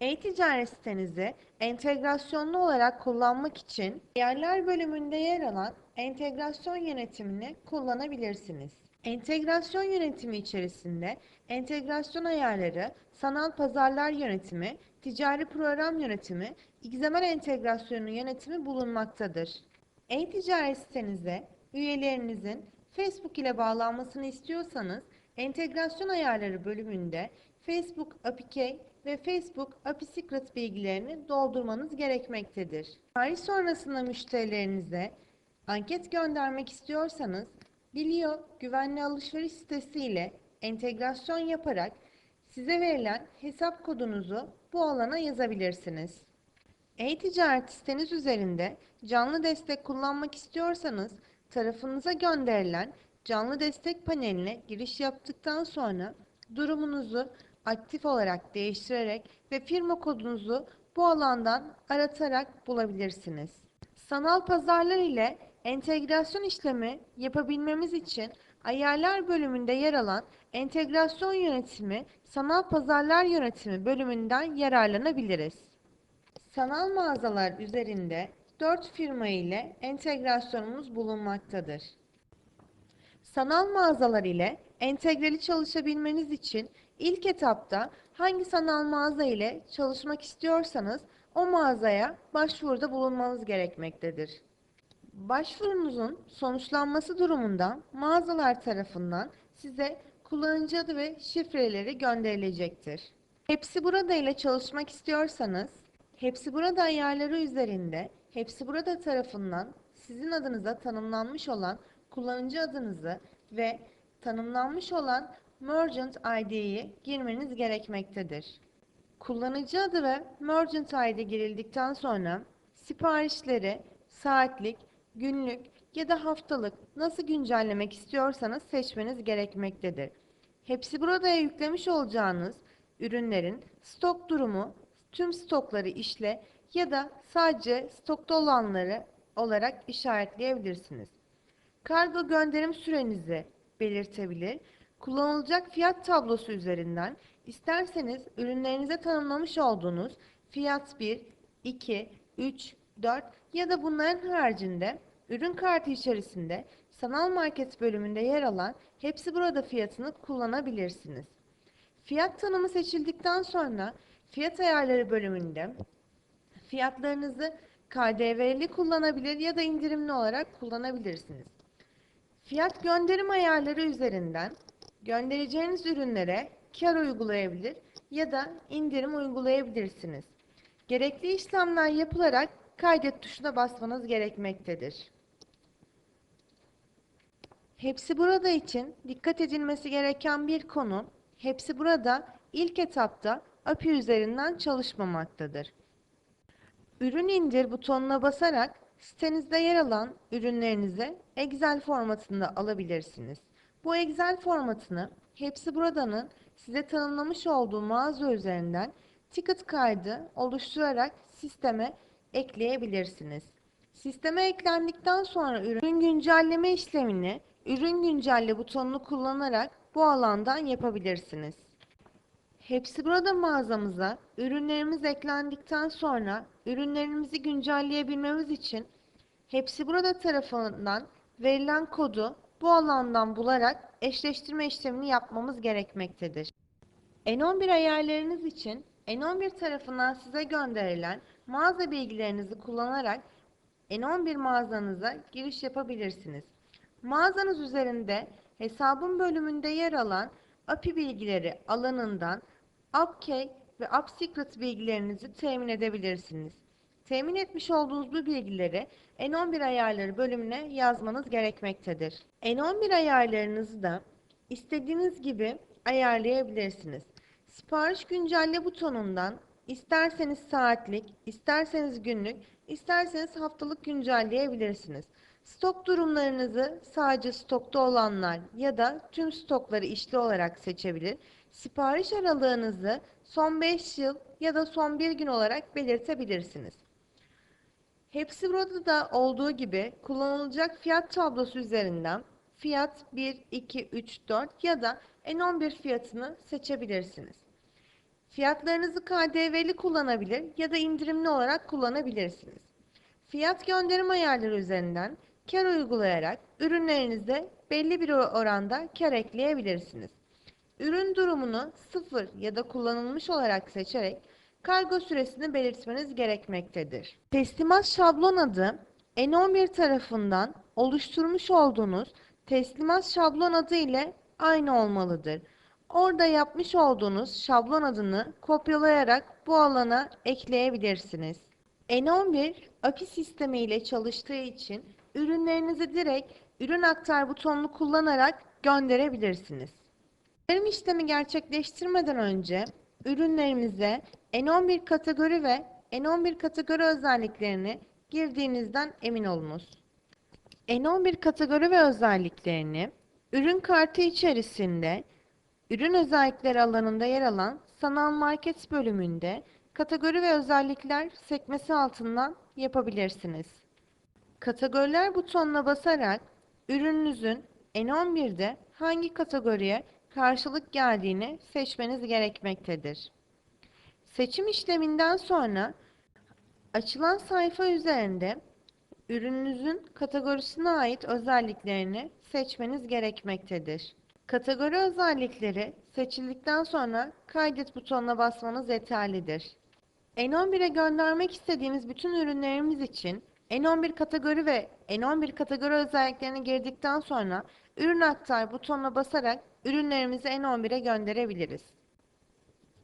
E-ticaret sitenizi entegrasyonlu olarak kullanmak için Yerler bölümünde yer alan entegrasyon yönetimini kullanabilirsiniz. Entegrasyon yönetimi içerisinde entegrasyon ayarları, sanal pazarlar yönetimi, ticari program yönetimi, XML entegrasyonu yönetimi bulunmaktadır. E-ticaret sitenize üyelerinizin Facebook ile bağlanmasını istiyorsanız entegrasyon ayarları bölümünde Facebook APK ve Facebook API Secret bilgilerini doldurmanız gerekmektedir. Tarih sonrasında müşterilerinize anket göndermek istiyorsanız Bilio güvenli alışveriş sitesi ile entegrasyon yaparak size verilen hesap kodunuzu bu alana yazabilirsiniz. E-ticaret siteniz üzerinde canlı destek kullanmak istiyorsanız tarafınıza gönderilen canlı destek paneline giriş yaptıktan sonra durumunuzu aktif olarak değiştirerek ve firma kodunuzu bu alandan aratarak bulabilirsiniz. Sanal pazarlar ile entegrasyon işlemi yapabilmemiz için ayarlar bölümünde yer alan entegrasyon yönetimi, sanal pazarlar yönetimi bölümünden yararlanabiliriz. Sanal mağazalar üzerinde 4 firma ile entegrasyonumuz bulunmaktadır. Sanal mağazalar ile entegreli çalışabilmeniz için ilk etapta hangi sanal mağaza ile çalışmak istiyorsanız o mağazaya başvuruda bulunmanız gerekmektedir. Başvurunuzun sonuçlanması durumunda mağazalar tarafından size kullanıcı adı ve şifreleri gönderilecektir. Hepsi burada ile çalışmak istiyorsanız, Hepsi burada ayarları üzerinde, Hepsi burada tarafından sizin adınıza tanımlanmış olan kullanıcı adınızı ve tanımlanmış olan Merchant ID'yi girmeniz gerekmektedir. Kullanıcı adı ve Merchant ID girildikten sonra siparişleri saatlik, günlük ya da haftalık nasıl güncellemek istiyorsanız seçmeniz gerekmektedir. Hepsi buradaya yüklemiş olacağınız ürünlerin stok durumu, tüm stokları işle ya da sadece stokta olanları olarak işaretleyebilirsiniz. Kargo gönderim sürenizi belirtebilir. Kullanılacak fiyat tablosu üzerinden isterseniz ürünlerinize tanımlamış olduğunuz fiyat 1, 2, 3, 4 ya da bunların haricinde ürün kartı içerisinde sanal market bölümünde yer alan hepsi burada fiyatını kullanabilirsiniz. Fiyat tanımı seçildikten sonra fiyat ayarları bölümünde fiyatlarınızı KDV'li kullanabilir ya da indirimli olarak kullanabilirsiniz. Fiyat gönderim ayarları üzerinden göndereceğiniz ürünlere kar uygulayabilir ya da indirim uygulayabilirsiniz. Gerekli işlemler yapılarak kaydet tuşuna basmanız gerekmektedir. Hepsi burada için dikkat edilmesi gereken bir konu, hepsi burada ilk etapta API üzerinden çalışmamaktadır. Ürün indir butonuna basarak sitenizde yer alan ürünlerinizi Excel formatında alabilirsiniz. Bu Excel formatını hepsi buradanın size tanımlamış olduğu mağaza üzerinden ticket kaydı oluşturarak sisteme ekleyebilirsiniz. Sisteme eklendikten sonra ürün güncelleme işlemini ürün güncelle butonunu kullanarak bu alandan yapabilirsiniz. Hepsi burada mağazamıza ürünlerimiz eklendikten sonra ürünlerimizi güncelleyebilmemiz için Hepsi burada tarafından verilen kodu bu alandan bularak eşleştirme işlemini yapmamız gerekmektedir. N11 ayarlarınız için N11 tarafından size gönderilen mağaza bilgilerinizi kullanarak N11 mağazanıza giriş yapabilirsiniz. Mağazanız üzerinde hesabın bölümünde yer alan API bilgileri alanından AppKey ve AppSecret bilgilerinizi temin edebilirsiniz. Temin etmiş olduğunuz bu bilgileri N11 ayarları bölümüne yazmanız gerekmektedir. N11 ayarlarınızı da istediğiniz gibi ayarlayabilirsiniz. Sipariş güncelle butonundan isterseniz saatlik, isterseniz günlük, isterseniz haftalık güncelleyebilirsiniz. Stok durumlarınızı sadece stokta olanlar ya da tüm stokları işli olarak seçebilir. Sipariş aralığınızı son 5 yıl ya da son 1 gün olarak belirtebilirsiniz. Hepsi burada da olduğu gibi kullanılacak fiyat tablosu üzerinden fiyat 1, 2, 3, 4 ya da N11 fiyatını seçebilirsiniz. Fiyatlarınızı KDV'li kullanabilir ya da indirimli olarak kullanabilirsiniz. Fiyat gönderim ayarları üzerinden kar uygulayarak ürünlerinize belli bir oranda kar ekleyebilirsiniz. Ürün durumunu sıfır ya da kullanılmış olarak seçerek kargo süresini belirtmeniz gerekmektedir. Teslimat şablon adı N11 tarafından oluşturmuş olduğunuz teslimat şablon adı ile aynı olmalıdır. Orada yapmış olduğunuz şablon adını kopyalayarak bu alana ekleyebilirsiniz. N11 API sistemi ile çalıştığı için ürünlerinizi direkt ürün aktar butonunu kullanarak gönderebilirsiniz. Gönderim işlemi gerçekleştirmeden önce ürünlerimize N11 kategori ve N11 kategori özelliklerini girdiğinizden emin olunuz. N11 kategori ve özelliklerini ürün kartı içerisinde ürün özellikleri alanında yer alan sanal market bölümünde kategori ve özellikler sekmesi altından yapabilirsiniz. Kategoriler butonuna basarak ürününüzün N11'de hangi kategoriye karşılık geldiğini seçmeniz gerekmektedir. Seçim işleminden sonra açılan sayfa üzerinde ürününüzün kategorisine ait özelliklerini seçmeniz gerekmektedir. Kategori özellikleri seçildikten sonra kaydet butonuna basmanız yeterlidir. N11'e göndermek istediğimiz bütün ürünlerimiz için N11 kategori ve N11 kategori özelliklerini girdikten sonra ürün aktar butonuna basarak ürünlerimizi N11'e gönderebiliriz.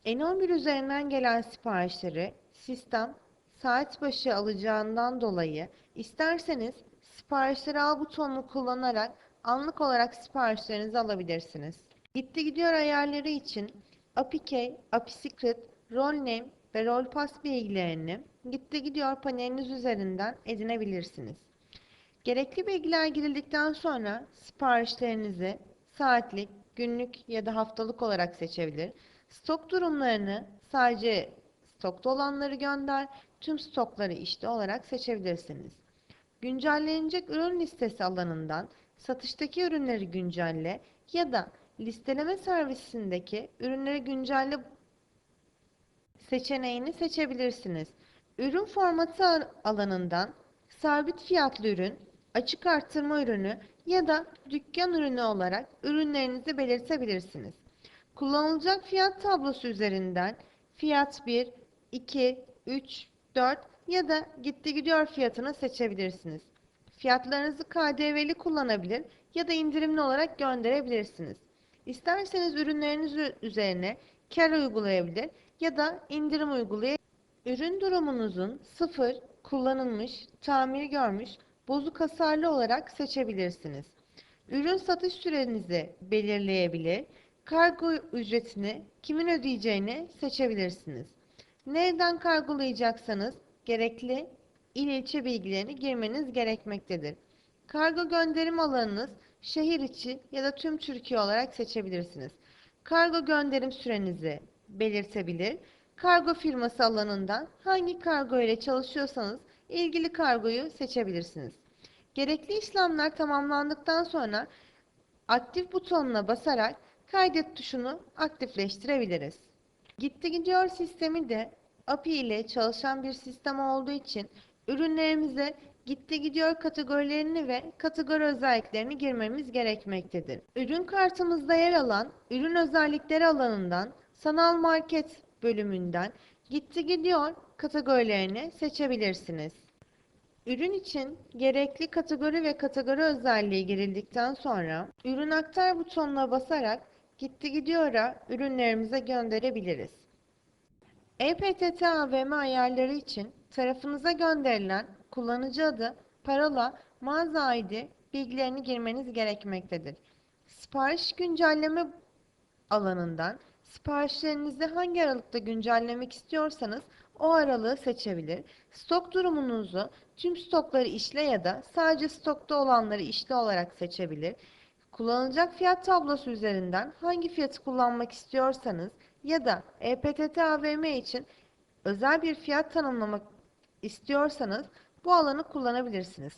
N11 üzerinden gelen siparişleri sistem saat başı alacağından dolayı isterseniz siparişleri al butonunu kullanarak anlık olarak siparişlerinizi alabilirsiniz. Gitti gidiyor ayarları için API API Role Name ve Role Pass bilgilerini gitti gidiyor paneliniz üzerinden edinebilirsiniz. Gerekli bilgiler girildikten sonra siparişlerinizi saatlik, günlük ya da haftalık olarak seçebilir. Stok durumlarını sadece stokta olanları gönder, tüm stokları işte olarak seçebilirsiniz. Güncellenecek ürün listesi alanından satıştaki ürünleri güncelle ya da listeleme servisindeki ürünleri güncelle seçeneğini seçebilirsiniz. Ürün formatı alanından sabit fiyatlı ürün, açık artırma ürünü ya da dükkan ürünü olarak ürünlerinizi belirtebilirsiniz. Kullanılacak fiyat tablosu üzerinden fiyat 1, 2, 3, 4 ya da gitti gidiyor fiyatını seçebilirsiniz. Fiyatlarınızı KDV'li kullanabilir ya da indirimli olarak gönderebilirsiniz. İsterseniz ürünleriniz üzerine kar uygulayabilir ya da indirim uygulayabilir. Ürün durumunuzun sıfır, kullanılmış, tamir görmüş, bozuk hasarlı olarak seçebilirsiniz. Ürün satış sürenizi belirleyebilir, kargo ücretini kimin ödeyeceğini seçebilirsiniz. Nereden kargolayacaksanız gerekli il ilçe bilgilerini girmeniz gerekmektedir. Kargo gönderim alanınız şehir içi ya da tüm Türkiye olarak seçebilirsiniz. Kargo gönderim sürenizi belirtebilir. Kargo firması alanından hangi kargo ile çalışıyorsanız ilgili kargoyu seçebilirsiniz. Gerekli işlemler tamamlandıktan sonra aktif butonuna basarak kaydet tuşunu aktifleştirebiliriz. Gitti gidiyor sistemi de API ile çalışan bir sistem olduğu için ürünlerimize gitti gidiyor kategorilerini ve kategori özelliklerini girmemiz gerekmektedir. Ürün kartımızda yer alan ürün özellikleri alanından sanal market bölümünden gitti gidiyor kategorilerini seçebilirsiniz. Ürün için gerekli kategori ve kategori özelliği girildikten sonra ürün aktar butonuna basarak gitti gidiyor'a ürünlerimize gönderebiliriz. EPTT AVM ayarları için tarafınıza gönderilen kullanıcı adı, parola, mağaza ID bilgilerini girmeniz gerekmektedir. Sipariş güncelleme alanından siparişlerinizi hangi aralıkta güncellemek istiyorsanız o aralığı seçebilir. Stok durumunuzu tüm stokları işle ya da sadece stokta olanları işle olarak seçebilir. Kullanılacak fiyat tablosu üzerinden hangi fiyatı kullanmak istiyorsanız ya da EPTT AVM için özel bir fiyat tanımlamak istiyorsanız bu alanı kullanabilirsiniz.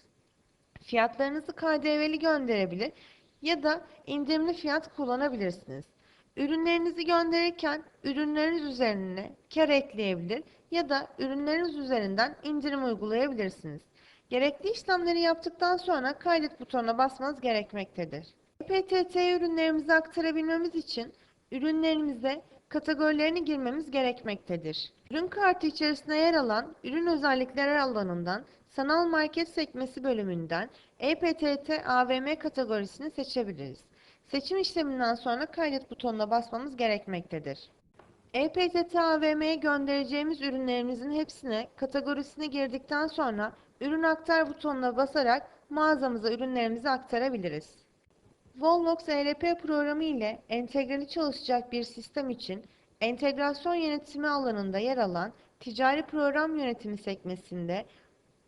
Fiyatlarınızı KDV'li gönderebilir ya da indirimli fiyat kullanabilirsiniz. Ürünlerinizi gönderirken ürünleriniz üzerine kar ekleyebilir ya da ürünleriniz üzerinden indirim uygulayabilirsiniz. Gerekli işlemleri yaptıktan sonra kaydet butonuna basmanız gerekmektedir. EPTT ürünlerimizi aktarabilmemiz için ürünlerimize kategorilerini girmemiz gerekmektedir. Ürün kartı içerisinde yer alan ürün özellikleri alanından sanal market sekmesi bölümünden EPTT AVM kategorisini seçebiliriz. Seçim işleminden sonra kaydet butonuna basmamız gerekmektedir. EPTT AVM'ye göndereceğimiz ürünlerimizin hepsine kategorisini girdikten sonra ürün aktar butonuna basarak mağazamıza ürünlerimizi aktarabiliriz. Volvox ERP programı ile entegreli çalışacak bir sistem için entegrasyon yönetimi alanında yer alan ticari program yönetimi sekmesinde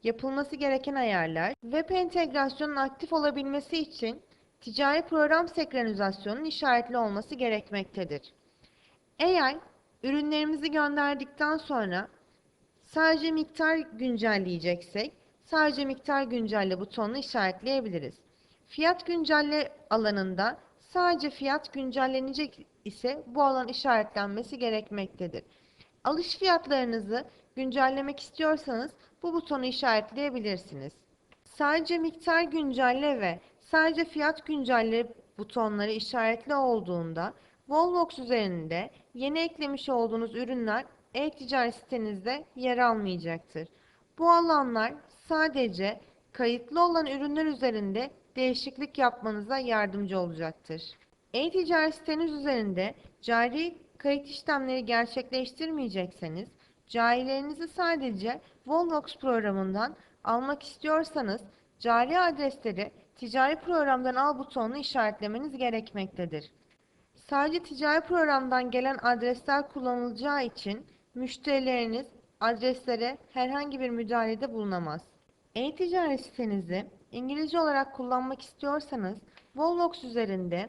yapılması gereken ayarlar, web entegrasyonun aktif olabilmesi için ticari program senkronizasyonunun işaretli olması gerekmektedir. Eğer ürünlerimizi gönderdikten sonra sadece miktar güncelleyeceksek, sadece miktar güncelle butonunu işaretleyebiliriz. Fiyat güncelle alanında sadece fiyat güncellenecek ise bu alan işaretlenmesi gerekmektedir. Alış fiyatlarınızı güncellemek istiyorsanız bu butonu işaretleyebilirsiniz. Sadece miktar güncelle ve sadece fiyat güncelle butonları işaretli olduğunda Volvox üzerinde yeni eklemiş olduğunuz ürünler e-ticaret sitenizde yer almayacaktır. Bu alanlar sadece kayıtlı olan ürünler üzerinde değişiklik yapmanıza yardımcı olacaktır. E-ticaret siteniz üzerinde cari kayıt işlemleri gerçekleştirmeyecekseniz, carilerinizi sadece Volvox programından almak istiyorsanız, cari adresleri ticari programdan al butonunu işaretlemeniz gerekmektedir. Sadece ticari programdan gelen adresler kullanılacağı için müşterileriniz adreslere herhangi bir müdahalede bulunamaz. E-ticaret sitenizi İngilizce olarak kullanmak istiyorsanız Volvox üzerinde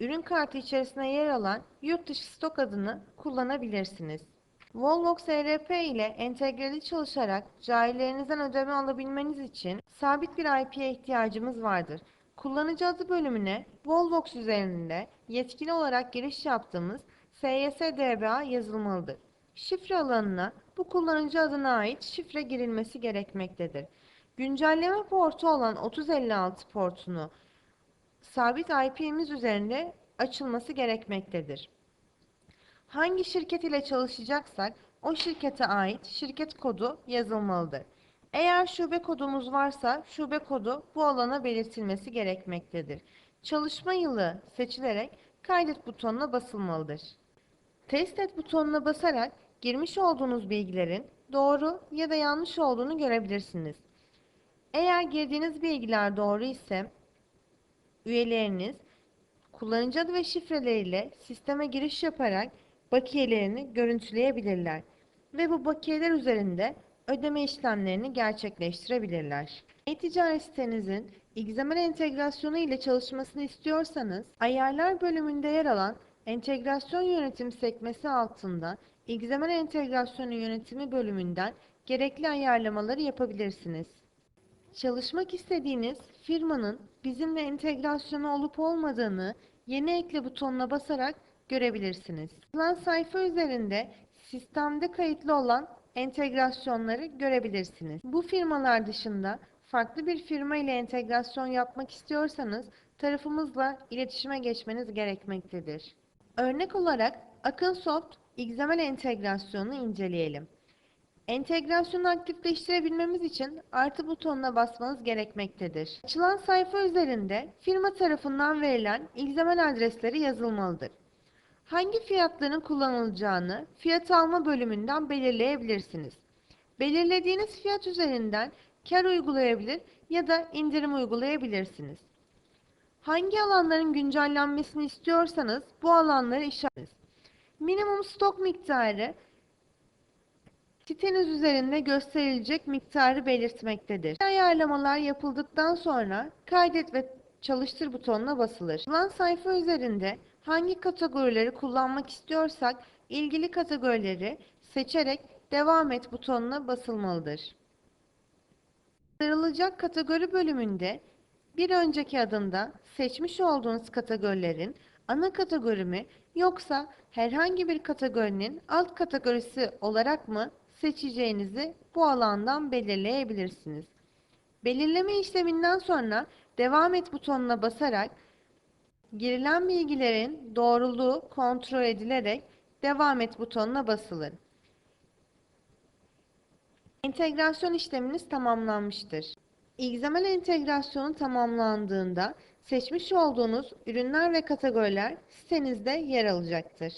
ürün kartı içerisinde yer alan yurt dışı stok adını kullanabilirsiniz. Volvox ERP ile entegreli çalışarak cahillerinizden ödeme alabilmeniz için sabit bir IP'ye ihtiyacımız vardır. Kullanıcı adı bölümüne Volvox üzerinde yetkili olarak giriş yaptığımız SYS-DBA yazılmalıdır. Şifre alanına bu kullanıcı adına ait şifre girilmesi gerekmektedir. Güncelleme portu olan 3056 portunu sabit IP'miz üzerinde açılması gerekmektedir. Hangi şirket ile çalışacaksak o şirkete ait şirket kodu yazılmalıdır. Eğer şube kodumuz varsa şube kodu bu alana belirtilmesi gerekmektedir. Çalışma yılı seçilerek kaydet butonuna basılmalıdır. Test et butonuna basarak girmiş olduğunuz bilgilerin doğru ya da yanlış olduğunu görebilirsiniz. Eğer girdiğiniz bilgiler doğru ise üyeleriniz kullanıcı adı ve şifreleriyle sisteme giriş yaparak bakiyelerini görüntüleyebilirler ve bu bakiyeler üzerinde ödeme işlemlerini gerçekleştirebilirler. E-ticaret sitenizin XML entegrasyonu ile çalışmasını istiyorsanız ayarlar bölümünde yer alan entegrasyon yönetim sekmesi altında XML entegrasyonu yönetimi bölümünden gerekli ayarlamaları yapabilirsiniz. Çalışmak istediğiniz firmanın bizimle entegrasyonu olup olmadığını yeni ekle butonuna basarak görebilirsiniz. Plan sayfa üzerinde sistemde kayıtlı olan entegrasyonları görebilirsiniz. Bu firmalar dışında farklı bir firma ile entegrasyon yapmak istiyorsanız tarafımızla iletişime geçmeniz gerekmektedir. Örnek olarak Akınsoft XML entegrasyonunu inceleyelim. Entegrasyonu aktifleştirebilmemiz için artı butonuna basmanız gerekmektedir. Açılan sayfa üzerinde firma tarafından verilen XML adresleri yazılmalıdır. Hangi fiyatların kullanılacağını fiyat alma bölümünden belirleyebilirsiniz. Belirlediğiniz fiyat üzerinden kar uygulayabilir ya da indirim uygulayabilirsiniz. Hangi alanların güncellenmesini istiyorsanız bu alanları işaretiniz. Minimum stok miktarı siteniz üzerinde gösterilecek miktarı belirtmektedir. Ayarlamalar yapıldıktan sonra kaydet ve çalıştır butonuna basılır. Plan sayfa üzerinde hangi kategorileri kullanmak istiyorsak ilgili kategorileri seçerek devam et butonuna basılmalıdır. Aktarılacak kategori bölümünde bir önceki adımda seçmiş olduğunuz kategorilerin ana kategori mi yoksa herhangi bir kategorinin alt kategorisi olarak mı seçeceğinizi bu alandan belirleyebilirsiniz. Belirleme işleminden sonra devam et butonuna basarak girilen bilgilerin doğruluğu kontrol edilerek devam et butonuna basılır. Entegrasyon işleminiz tamamlanmıştır. XML entegrasyonu tamamlandığında seçmiş olduğunuz ürünler ve kategoriler sitenizde yer alacaktır.